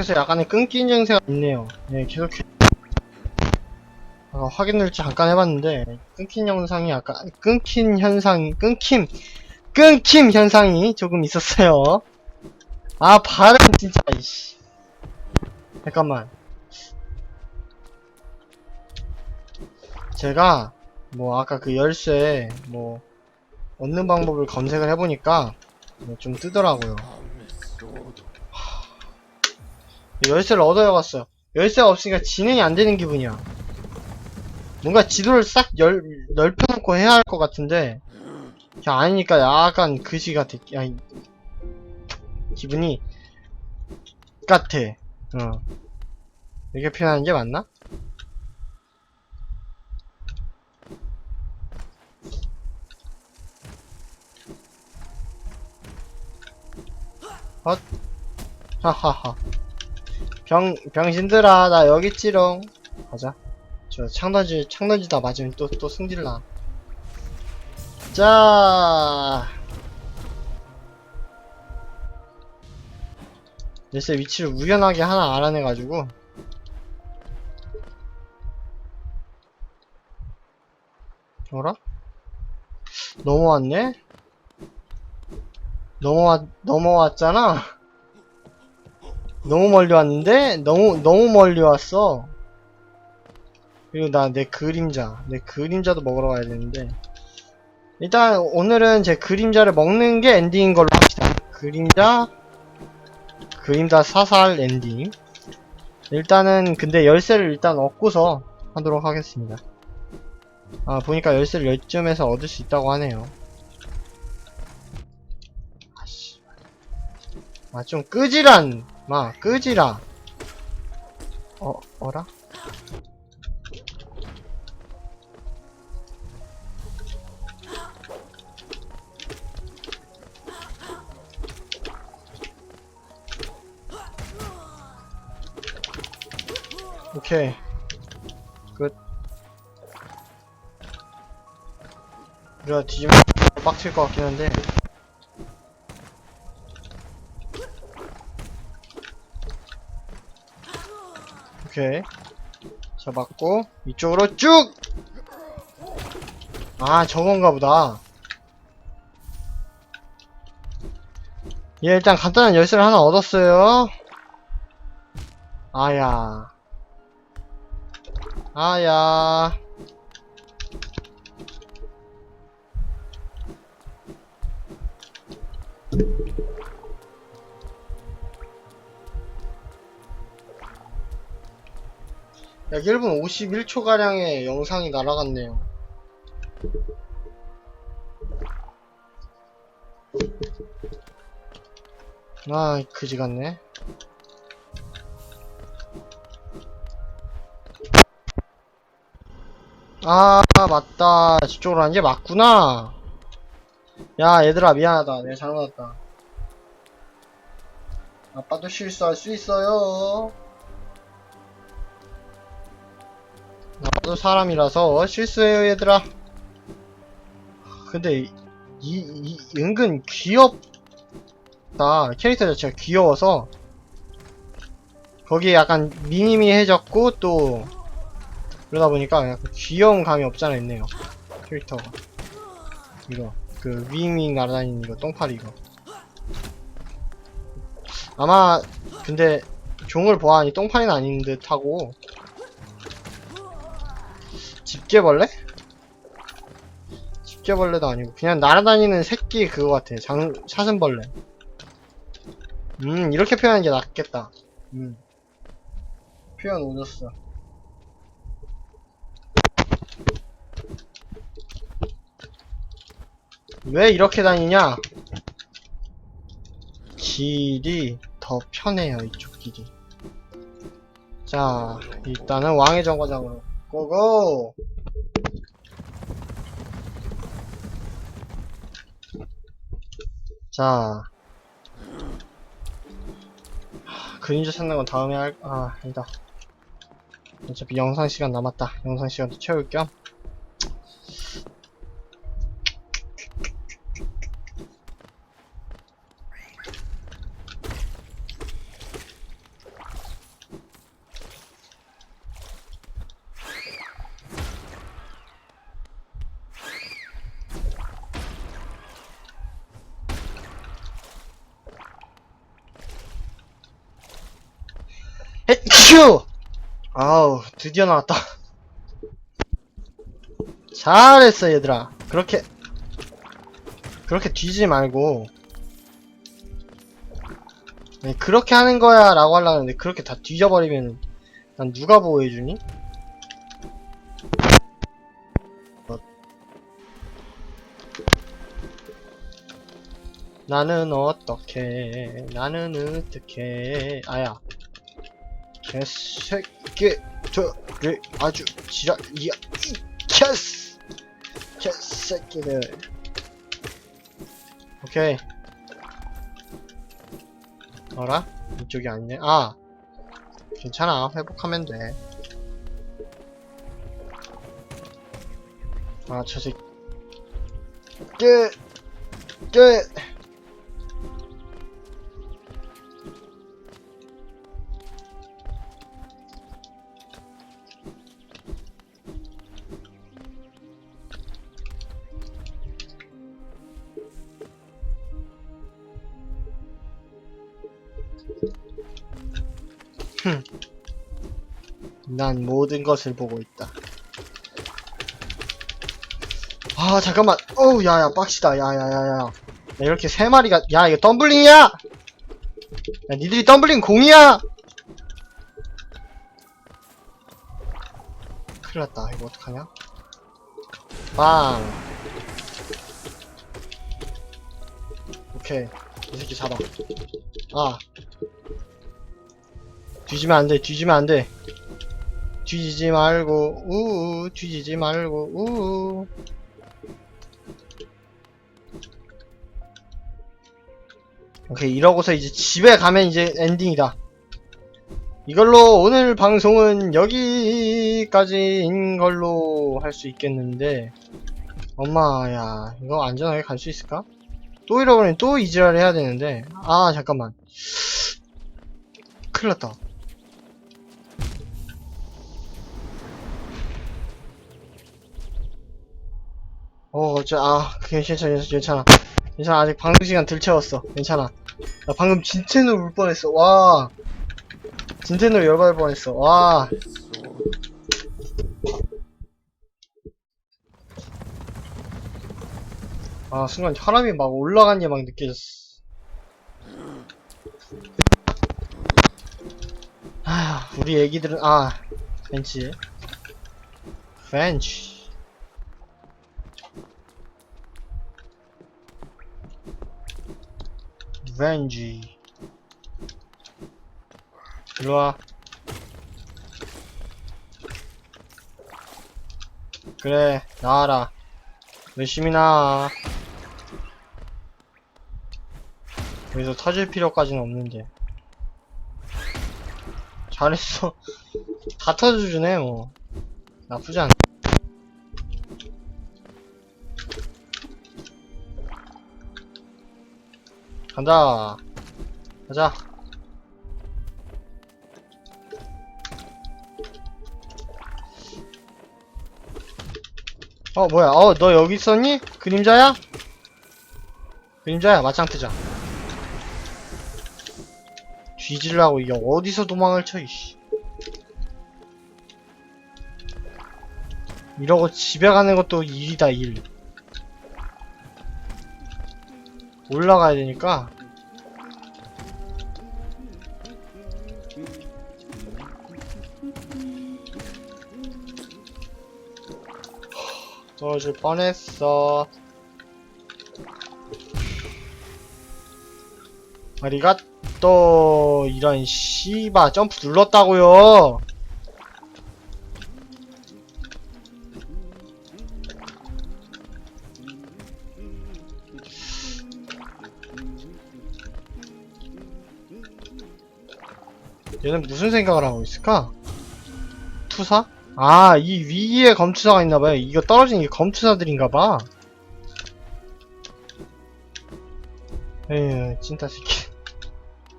그래서 약간의 끊긴 증세가 있네요. 네, 계속 어, 확인을 잠깐 해봤는데 끊긴 영상이 약간 끊긴 현상 끊김 끊김 현상이 조금 있었어요. 아 발음 진짜 이씨. 잠깐만. 제가 뭐 아까 그 열쇠 뭐 얻는 방법을 검색을 해보니까 뭐 좀 뜨더라고요. 열쇠를 얻어야겠어. 열쇠가 없으니까 진행이 안 되는 기분이야. 뭔가 지도를 싹 열, 넓혀놓고 해야 할 것 같은데, 그냥 아니니까 약간 그지 같아. 야, 이- 기분이, 같아. 어. 이렇게 표현하는 게 맞나? 헛. 하하하. 병, 병신들아, 나 여기 있지롱. 가자. 저 창던지, 창던지다 맞으면 또, 또 승질나. 자. 열쇠 위치를 우연하게 하나 알아내가지고. 어라? 넘어왔네? 넘어왔, 넘어왔잖아? 너무 멀리 왔는데? 너무, 너무 멀리 왔어. 그리고 나 내 그림자. 내 그림자도 먹으러 가야 되는데. 일단 오늘은 제 그림자를 먹는 게 엔딩인 걸로 합시다. 그림자, 그림자 사살 엔딩. 일단은 근데 열쇠를 일단 얻고서 하도록 하겠습니다. 아 보니까 열쇠를 열점에서 얻을 수 있다고 하네요. 아씨. 아 좀 끄지란 마 끄지라. 어 어라? 오케이. 끝. 우리가 뒤지면 빡칠 것 같긴 한데. 오케이. 자, 맞고, 이쪽으로 쭉! 아, 저건가 보다. 예, 일단 간단한 열쇠를 하나 얻었어요. 아야. 아야. 약 1분 51초가량의 영상이 날아갔네요. 아, 그지 같네. 아, 맞다. 저쪽으로 하는 게 맞구나. 야, 얘들아, 미안하다. 내가 잘못했다. 아빠도 실수할 수 있어요. 나도 사람이라서 실수해요, 얘들아. 근데, 이, 이, 이 은근 귀엽다. 캐릭터 자체가 귀여워서. 거기에 약간 미니미해졌고, 또, 그러다 보니까 약간 귀여운 감이 없잖아 있네요. 캐릭터가. 이거. 그, 윙윙 날아다니는 이거, 똥파리 이거. 아마, 근데, 종을 보아하니 똥파리는 아닌 듯 하고, 집게벌레? 집게벌레도 아니고 그냥 날아다니는 새끼 그거 같아. 장 사슴벌레. 음 이렇게 표현하는 게 낫겠다. 음. 표현 오졌어. 왜 이렇게 다니냐? 길이 더 편해요 이쪽 길이. 자 일단은 왕의 정거장으로 고고! 자. 하, 그림자 찾는 건 다음에 할, 아, 아니다. 어차피 영상 시간 남았다. 영상 시간도 채울 겸. 큐! 아우, 드디어 나왔다. 잘했어, 얘들아. 그렇게, 그렇게 뒤지 말고. 아니, 그렇게 하는 거야, 라고 하려고 했는데, 그렇게 다 뒤져버리면, 난 누가 보호해주니? 어. 나는 어떻게, 나는 어떻게, 아야. 개새끼, 저를 아주 지랄이야, 이 개스! 개새끼들. 오케이. 어라? 이쪽이 아니네. 아! 괜찮아. 회복하면 돼. 아, 저 새끼. 깨! 깨! 난 모든 것을 보고 있다. 아, 잠깐만. 어우, 야, 야, 빡시다. 야, 야, 야, 야. 야, 이렇게 세 마리가, 야, 이거 덤블링이야! 야, 니들이 덤블링 공이야! 큰일 났다. 이거 어떡하냐? 빵. 오케이. 이 새끼 잡아. 아. 뒤지면 안 돼, 뒤지면 안 돼. 뒤지지 말고, 우우, 뒤지지 말고, 우우. 오케이, 이러고서 이제 집에 가면 이제 엔딩이다. 이걸로 오늘 방송은 여기까지인 걸로 할 수 있겠는데, 엄마야, 이거 안전하게 갈 수 있을까? 또 잃어버리면 또 이지랄 해야 되는데, 아, 잠깐만. 큰일 났다. 어, 저, 아, 괜찮아, 괜찮아, 괜찮아. 괜찮아, 아직 방송 시간 들 채웠어. 괜찮아. 나 방금 진텐으로 울 뻔했어. 와. 진텐으로 열받을 뻔했어. 와. 아, 순간 혈압이 막 올라간 게 막 느껴졌어. 아, 우리 애기들은, 아, 벤치. 벤치. 벤지. 일로와. 그래, 나와라. 열심히 나와. 여기서 터질 필요까지는 없는데. 잘했어. 다 터져주네, 뭐. 나쁘지 않아. 간다. 가자. 어, 뭐야. 어, 너 여기 있었니? 그림자야? 그림자야, 맞짱 뜨자. 뒤질라고, 이게 어디서 도망을 쳐, 이씨. 이러고 집에 가는 것도 일이다, 일. 올라가야 되니까. 떨어질 뻔했어. 아리가 또 이런 씨바 점프 눌렀다고요. 얘는 무슨 생각을 하고 있을까? 투사? 아, 이 위에 검투사가 있나봐요. 이거 떨어진 게 검투사들인가봐. 에휴, 찐따 새끼.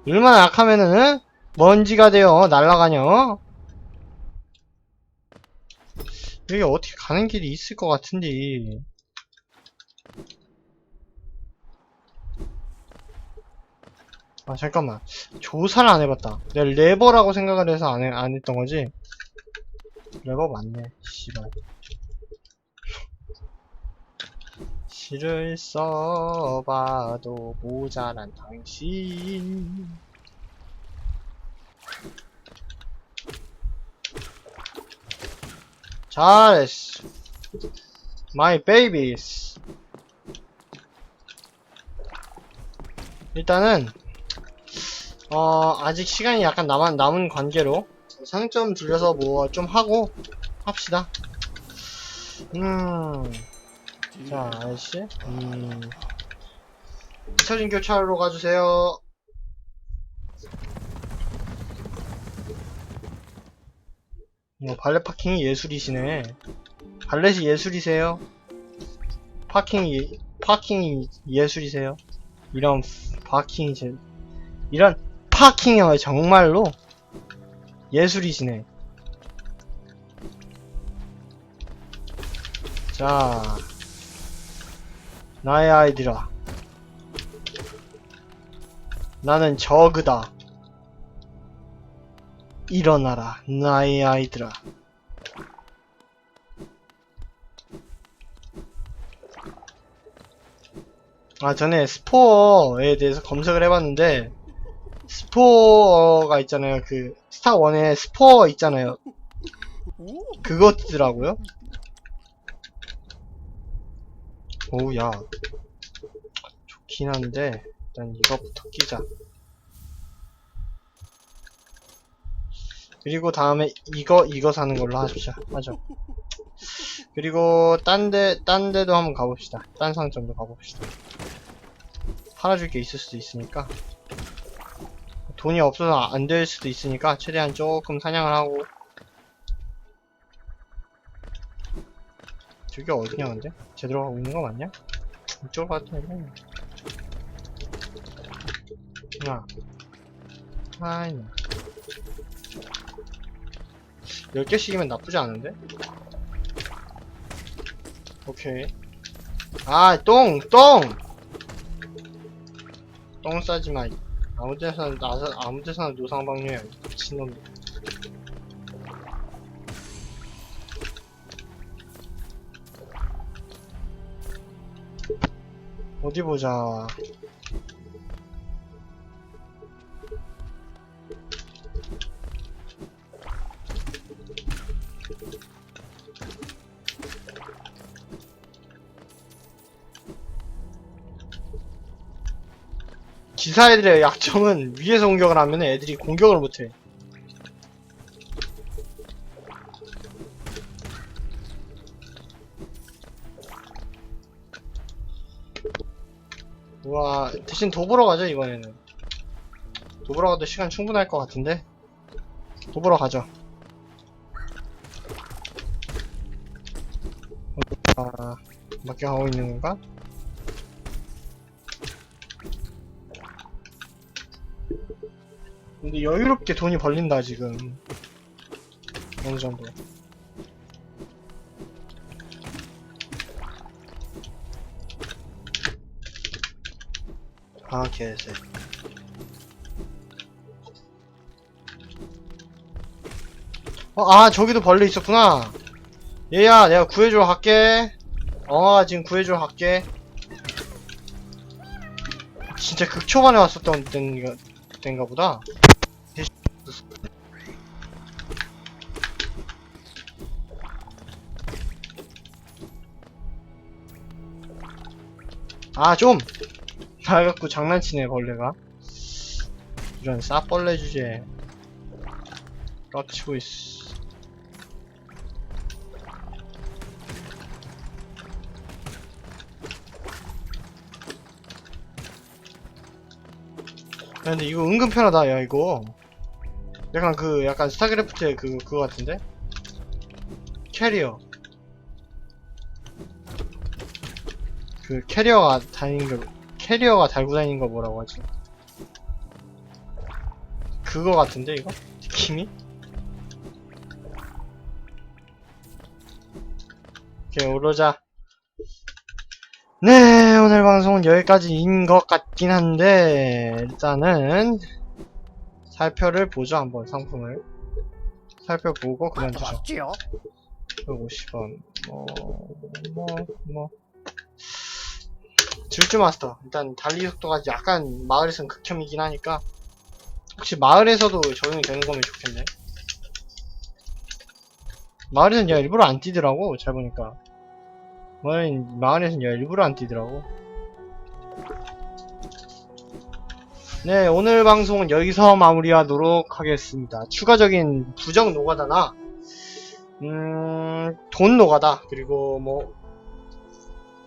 얼마나 약하면은, 응? 먼지가 돼요. 날아가냐, 어? 여기 어떻게 가는 길이 있을 것 같은데. 아 잠깐만. 조사를 안 해봤다. 내가 레버라고 생각을 해서 안, 해, 안 했던 거지? 레버 맞네. 씨발. 시를 써봐도 모자란 당신. 잘했어. My babies. 일단은 어 아직 시간이 약간 남은 남은 관계로 상점 들려서 뭐 좀 하고 합시다. 음, 자 아저씨, 음, 처진 교차로 가주세요. 뭐 발레 파킹이 예술이시네. 발렛이 예술이세요? 파킹이 파킹이 예술이세요? 이런 파킹이 제 이런 파킹이 정말로 예술이시네. 자, 나의 아이들아. 나는 저그다. 일어나라, 나의 아이들아. 아, 전에 스포어에 대해서 검색을 해봤는데, 스포어가 있잖아요. 그, 스타1에 스포어 있잖아요. 그거 뜨더라고요. 오우, 야. 좋긴 한데, 일단 이거부터 끼자. 그리고 다음에 이거, 이거 사는 걸로 하십시오. 하죠. 그리고 딴 데, 딴 데도 한번 가봅시다. 딴 상점도 가봅시다. 팔아줄 게 있을 수도 있으니까. 돈이 없어서 안 될 수도 있으니까 최대한 조금 사냥을 하고 저기 어디냐 근데? 제대로 가고 있는 거 맞냐? 이쪽으로 같은데 하나 하나 10개씩이면 나쁘지 않은데? 오케이 아 똥! 똥! 똥 싸지마 아무 데서나 나서 아무 데서나 노상방뇨야 미친놈 어디 보자 기사 애들의 약점은 위에서 공격을 하면 애들이 공격을 못해. 우와, 대신 도보러 가죠, 이번에는. 도보러 가도 시간 충분할 것 같은데? 도보러 가죠. 아, 맞게 가고 있는 건가? 근데 여유롭게 돈이 벌린다 지금. 어느 정도. 아 개새. 어, 아 저기도 벌레 있었구나. 얘야 내가 구해주러 갈게. 엉아가 지금 구해주러 갈게. 진짜 극초반에 왔었던 때인가, 때인가 보다 아, 좀! 나 갖고 장난치네, 벌레가. 이런 싸벌레 주제. 깝치고 있어. 야, 근데 이거 은근 편하다, 야, 이거. 약간 그, 약간 스타크래프트의 그, 그거 같은데? 캐리어. 그 캐리어가 다니는 거 캐리어가 달고 다니는 거 뭐라고 하지? 그거 같은데 이거? 느낌이? 오케이 오르자 네, 오늘 방송은 여기까지인 것 같긴 한데, 일단은, 살펴를 보죠, 한번, 상품을. 살펴보고 그만두죠. 맞지요? 150원, 뭐, 뭐, 뭐. 질주 마스터. 일단, 달리 속도가 약간 마을에서는 극혐이긴 하니까, 혹시 마을에서도 적용이 되는 거면 좋겠네. 마을에서는 얘가 일부러 안 뛰더라고, 잘 보니까. 마을, 마을에서는 얘가 일부러 안 뛰더라고. 네, 오늘 방송은 여기서 마무리하도록 하겠습니다. 추가적인 부정 노가다나, 음, 돈 노가다, 그리고 뭐,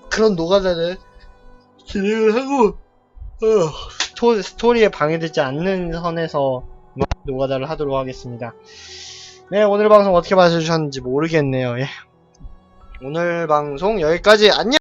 그런 노가다를 진행을 하고, 어, 스토, 스토리에 방해되지 않는 선에서 노가다를 하도록 하겠습니다. 네, 오늘 방송 어떻게 봐주셨는지 모르겠네요. 예. 오늘 방송 여기까지 안녕!